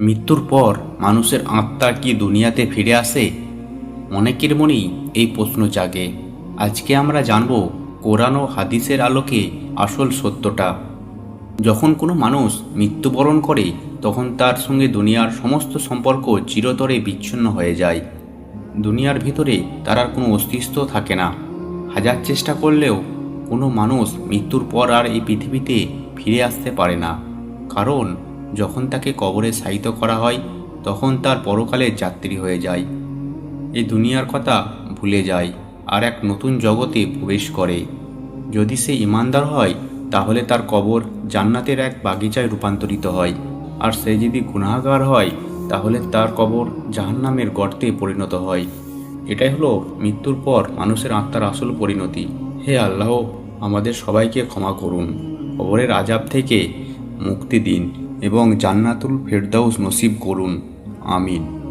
মৃত্যুর পর মানুষের আত্মা কি দুনিয়াতে ফিরে আসে? অনেকের মনেই এই প্রশ্ন জাগে। আজকে আমরা জানব কোরআন ও হাদিসের আলোকে আসল সত্যটা। যখন কোনো মানুষ মৃত্যুবরণ করে, তখন তার সঙ্গে দুনিয়ার সমস্ত সম্পর্ক চিরতরে বিচ্ছিন্ন হয়ে যায়। দুনিয়ার ভিতরে তার আর কোনো অস্তিত্ব থাকে না। হাজার চেষ্টা করলেও কোনো মানুষ মৃত্যুর পর আর এই পৃথিবীতে ফিরে আসতে পারে না। কারণ যখন তাকে কবরে শায়িত করা হয়, তখন তার পরকালের যাত্রী হয়ে যায়। এই দুনিয়ার কথা ভুলে যায় আর এক নতুন জগতে প্রবেশ করে। যদি সে ইমানদার হয়, তাহলে তার কবর জান্নাতের এক বাগিচায় রূপান্তরিত হয়। আর সে যদি গুণাগার হয়, তাহলে তার কবর জাহান্নামের গর্তে পরিণত হয়। এটাই হলো মৃত্যুর পর মানুষের আত্মার আসল পরিণতি। হে আল্লাহ, আমাদের সবাইকে ক্ষমা করুন। কবরের আজাব থেকে মুক্তি দিন। এবং জান্নাতুল ফেরদাউস নসিব করুন। আমিন।